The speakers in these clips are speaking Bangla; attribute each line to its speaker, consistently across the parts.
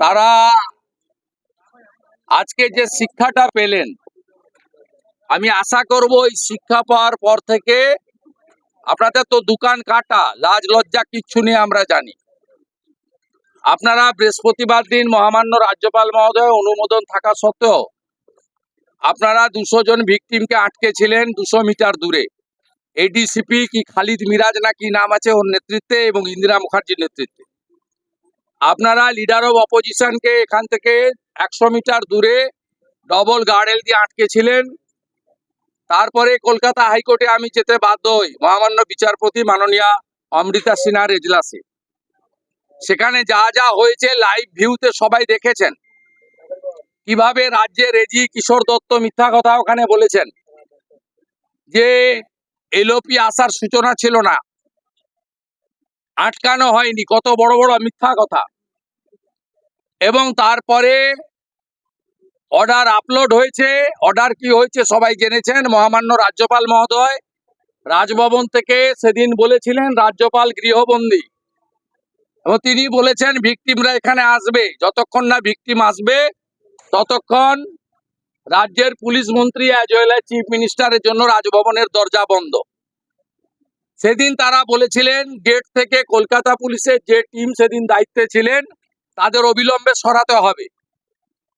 Speaker 1: তারা আজকে যে শিক্ষাটা পেলেন, আমি আশা করব এই শিক্ষা পাওয়ার পর থেকে আপনাদের তো দোকান কাটা, লাজ লজ্জা কিচ্ছু নেই আমরা জানি। আপনারা বৃহস্পতিবার দিন মহামান্য রাজ্যপাল মহোদয় অনুমোদন থাকা সত্ত্বেও আপনারা দুশো জন ভিকটিমকে আটকে ছিলেন দুশো মিটার দূরে। এডিসিপি কি খালিদ মিরাজ না কি নাম আছে ওর নেতৃত্বে এবং ইন্দিরা মুখার্জির নেতৃত্বে। আপনারা লিডার অফ অপোজিশনকে এখান থেকে একশো মিটার দূরে ডবল গার্ডেল দিয়ে আটকেছিলেন। তারপরে কলকাতা হাইকোর্টে আমি যেতে বাধ্য হই। মহামান্য বিচারপতি মাননীয়া অমৃতা সিনহার এজলাসে সেখানে যা যা হয়েছে লাইভ ভিউতে সবাই দেখেছেন। কীভাবে রাজ্যে রেজি কিশোর দত্ত মিথ্যা কথা ওখানে বলেছেন। যে এলোপি আসার সূচনা ছিল না। আটকানো হয়নি। কত বড় বড় মিথ্যা কথা। এবং তারপরে অর্ডার আপলোড হয়েছে। অর্ডার কি হয়েছে সবাই জেনেছেন? মহামান্য রাজ্যপাল মহোদয় রাজভবন থেকে সেদিন বলেছিলেন রাজ্যপাল গৃহবন্দী। এবং তিনি বলেছেন ভিকটিমরা এখানে আসবে। যতক্ষণ না ভিকটিম আসবে, ততক্ষণ রাজ্যের পুলিশ মন্ত্রী অ্যাজ ওয়েল চিফ মিনিস্টারের জন্য রাজভবনের দরজা বন্ধ। সেদিন তারা বলেছিলেন গেট থেকে কলকাতা পুলিশের যে টিম সেদিন দায়িত্বে ছিলেন, তাদের অবিলম্বে সরাতে হবে।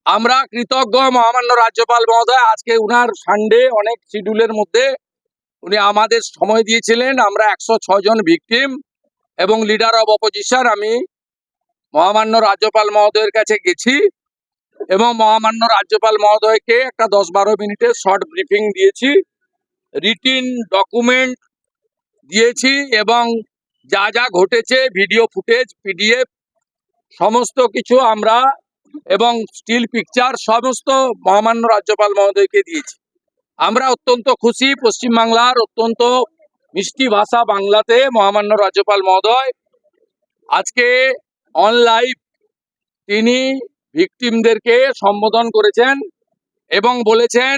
Speaker 1: আমরা কৃতজ্ঞ মহামান্য রাজ্যপাল মহোদয়, আজকে উনার সানডে অনেক শিডিউলের মধ্যে উনি আমাদের সময় দিয়েছিলেন, আমরা একশো জন ভিকটিম এবং লিডার অব অপোজিশন আমি মহামান্য রাজ্যপাল মহোদয়ের কাছে গেছি এবং মহামান্য রাজ্যপাল মহোদয়কে একটা দশ বারো মিনিটের শর্ট ব্রিফিং দিয়েছি। রিটিন ডকুমেন্ট দিয়েছি এবং যা যা ঘটেছে ভিডিও ফুটেজ পিডিএফ সমস্ত কিছু আমরা এবং স্টিল পিকচার সমস্ত মহামান্য রাজ্যপাল মহোদয়কে দিয়েছি। আমরা অত্যন্ত খুশি পশ্চিমবাংলার অত্যন্ত মিষ্টি ভাষা বাংলাতে মহামান্য রাজ্যপাল মহোদয় আজকে অন লাইভ তিনি ভিকটিমদেরকে সম্বোধন করেছেন এবং বলেছেন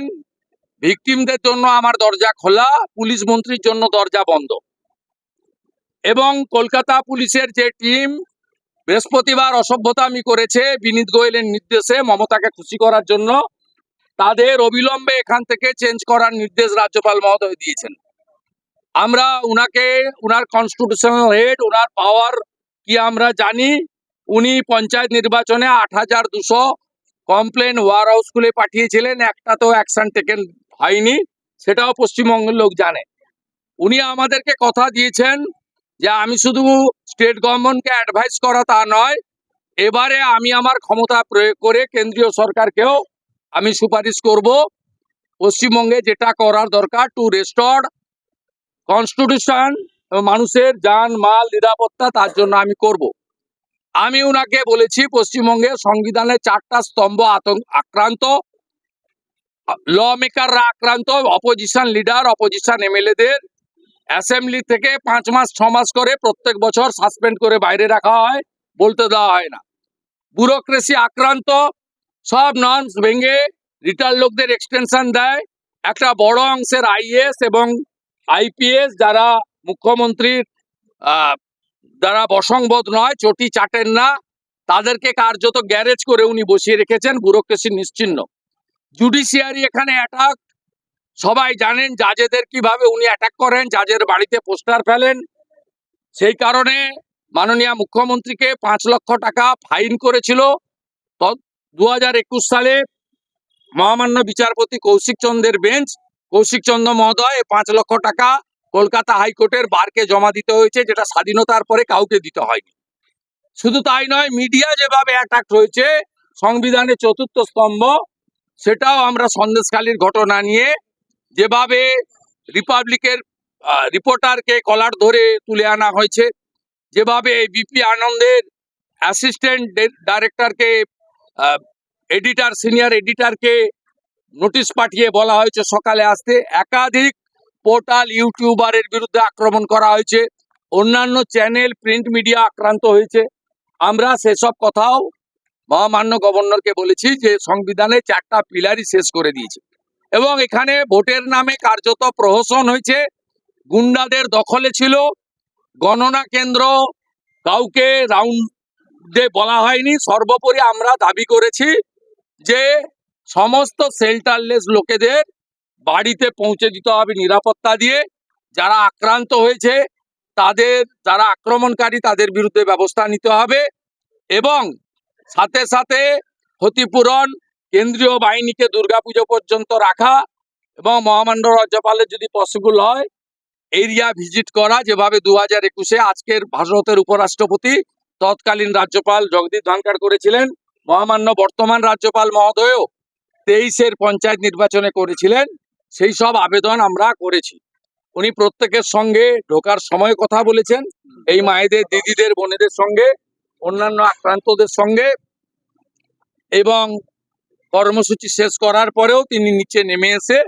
Speaker 1: ভিকটিমদের জন্য আমার দরজা খোলা, পুলিশ মন্ত্রীর জন্য দরজা বন্ধ। এবং কলকাতা পুলিশের যে টিম, বৃহস্পতিবার অসভ্যতামি করেছে বিনীত গোয়েলের নির্দেশে মমতাকে খুশি করার জন্য, তাদের অবিলম্বে এখান থেকে চেঞ্জ করার নির্দেশ রাজ্যপাল মহোদয় দিয়েছেন। আমরা উনাকে, উনার কনস্টিটিউশনাল হেড উনার পাওয়ার কি আমরা জানি? উনি পঞ্চায়েত নির্বাচনে আট হাজার দুশো কমপ্লেন ওয়ার হাউস স্কুলে পাঠিয়েছিলেন, একটা তো অ্যাকশন টেকেন হয়নি, সেটাও পশ্চিমবঙ্গের লোক জানে। উনি আমাদেরকে কথা দিয়েছেন যে আমি শুধু স্টেট গভর্নমেন্টকে অ্যাডভাইস করা তা নয়, এবারে আমি আমার ক্ষমতা প্রয়োগ করে কেন্দ্রীয় সরকারকেও আমি সুপারিশ করব। পশ্চিমবঙ্গে যেটা করার দরকার টু রেস্টোর কনস্টিটিউশন মানুষের যান, মাল, নিরাপত্তা তার জন্য আমি করব। আমি উনাকে বলেছি, পশ্চিমবঙ্গে সংবিধানের চারটা স্তম্ভ আতঙ্ক আক্রান্ত। ল মেকাররা আক্রান্ত অপোজিশন লিডার অপোজিশন এমএলএদের অ্যাসেম্বলি থেকে পাঁচ মাস, ছ মাস করে প্রত্যেক বছর সাসপেন্ড করে বাইরে রাখা হয়, বলতে দেওয়া হয় না। ব্যুরোক্রেসি আক্রান্ত, সব নর্মস ভেঙে রিটার্ন লোকদের এক্সটেনশন দেয়। একটা বড় অংশের আইএস এবং আইপিএস যারা মুখ্যমন্ত্রীর যারা বসংবোধ নয়, চটি চাটেন না, তাদেরকে কার্যত গ্যারেজ করে উনি বসিয়ে রেখেছেন ব্যুরোক্রেসি নিশ্চিন্ন। জুডিশিয়ারি এখানে অ্যাটাক সবাই জানেন জাজেদের কীভাবে উনি অ্যাটাক করেন জাজের বাড়িতে পোস্টার ফেলেন। সেই কারণে মাননীয় মুখ্যমন্ত্রীকে পাঁচ লক্ষ টাকা ফাইন করেছিল। দু হাজার একুশ সালে মহামান্য বিচারপতি কৌশিক চন্দ্রের বেঞ্চ কৌশিক চন্দ্র মহোদয় পাঁচ লক্ষ টাকা কলকাতা হাইকোর্টের বারকে জমা দিতে হয়েছে, যেটা স্বাধীনতার পরে কাউকে দিতে হয়নি। শুধু তাই নয় মিডিয়া যেভাবে অ্যাটাক হয়েছে সংবিধানের চতুর্থ স্তম্ভ সেটাও আমরা সন্দেশখালীর ঘটনা নিয়ে যেভাবে রিপাবলিকের রিপোর্টারকে কলার ধরে তুলে আনা হয়েছে, যেভাবে বিপি আনন্দের অ্যাসিস্ট্যান্ট ডাইরেক্টরকে এডিটার, সিনিয়র এডিটারকে নোটিশ পাঠিয়ে বলা হয়েছে সকালে আসতে। একাধিক পোর্টাল ইউটিউবারের বিরুদ্ধে আক্রমণ করা হয়েছে। অন্যান্য চ্যানেল, প্রিন্ট মিডিয়া আক্রান্ত হয়েছে। আমরা সেসব কথাও মহামান্য গভর্নরকে বলেছি যে সংবিধানে চারটা পিলারই শেষ করে দিয়েছে। এবং এখানে ভোটের নামে কার্যত প্রহসন হয়েছে। গুন্ডাদের দখলে ছিল। গণনা কেন্দ্র কাউকে রাউন্ড বলা হয়নি। সর্বোপরি আমরা দাবি করেছি যে সমস্ত শেল্টারলেস লোকেদের বাড়িতে পৌঁছে দিতে হবে নিরাপত্তা দিয়ে। যারা আক্রান্ত হয়েছে, তাদের, যারা আক্রমণকারী, তাদের বিরুদ্ধে ব্যবস্থা নিতে হবে। এবং সাথে সাথে ক্ষতিপূরণ কেন্দ্রীয় বাহিনীকে দুর্গাপুজো পর্যন্ত রাখা এবং মহামান্য রাজ্যপালের যদি পসিবল হয় এরিয়া ভিজিট করা যেভাবে দু হাজার একুশে আজকের ভারতের উপরাষ্ট্রপতি তৎকালীন রাজ্যপাল জগদীপ ধনখড় করেছিলেন, মহামান্য বর্তমান রাজ্যপাল মহোদয়ও তেইশের পঞ্চায়েত নির্বাচনে করেছিলেন, সেই সব আবেদন আমরা করেছি। উনি প্রত্যেকের সঙ্গে ঢোকার সময় কথা বলেছেন, এই মায়েদের, দিদিদের, বোনেদের সঙ্গে অন্যান্য আক্রান্তদের সঙ্গে এবং কর্মসূচি শেষ করার পরেও তিনি নিচে নেমে এসে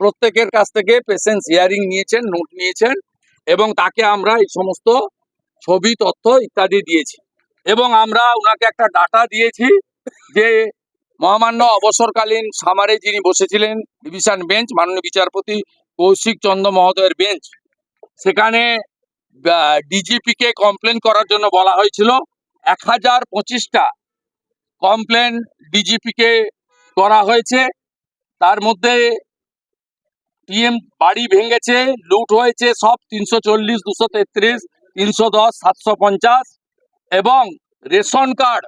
Speaker 1: প্রত্যেকের কাছ থেকে পেশেন্স হিয়ারিং নিয়েছেন নোট নিয়েছেন এবং তাকে আমরা এই সমস্ত ছবি, তথ্য ইত্যাদি দিয়েছি। এবং আমরা ওনাকে একটা ডাটা দিয়েছি যে মহামান্য অবসরকালীন সামারে যিনি বসেছিলেন ডিভিশন বেঞ্চ মাননীয় বিচারপতি কৌশিক চন্দ্র মহোদয়ের বেঞ্চ সেখানে ডিজিপি কে কমপ্লেন করার জন্য বলা হয়েছিল। এক হাজার পঁচিশটা কমপ্লেন ডিজিপি কে করা হয়েছে। তার মধ্যে টিএম বাড়ি ভেঙেছে, লুট হয়েছে সব তিনশো চল্লিশ, দুশো তেত্রিশ, তিনশো দশ, সাতশো পঞ্চাশ এবং রেশন কার্ড,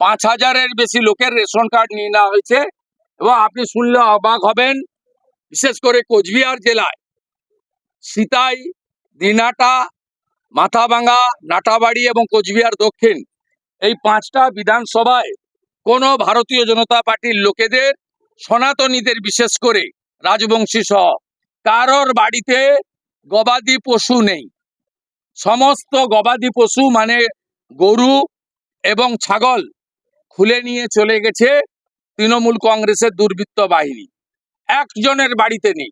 Speaker 1: পাঁচ হাজারের বেশি লোকের রেশন কার্ড নিয়ে নেওয়া হয়েছে এবং আপনি শুনলে অবাক হবেন, বিশেষ করে কোচবিহার জেলায়। সিতাই, দিনাটা মাথাভাঙা নাটাবাড়ি এবং কোচবিহার দক্ষিণ। এই পাঁচটা বিধানসভায় কোনো ভারতীয় জনতা পার্টির লোকেদের, সনাতনীদের বিশেষ করে রাজবংশী সহ কারোর বাড়িতে গবাদি পশু নেই। সমস্ত গবাদি পশু মানে গরু এবং ছাগল খুলে নিয়ে চলে গেছে তৃণমূল কংগ্রেসের দুর্বৃত্ত বাহিনী। একজনের বাড়িতে নেই।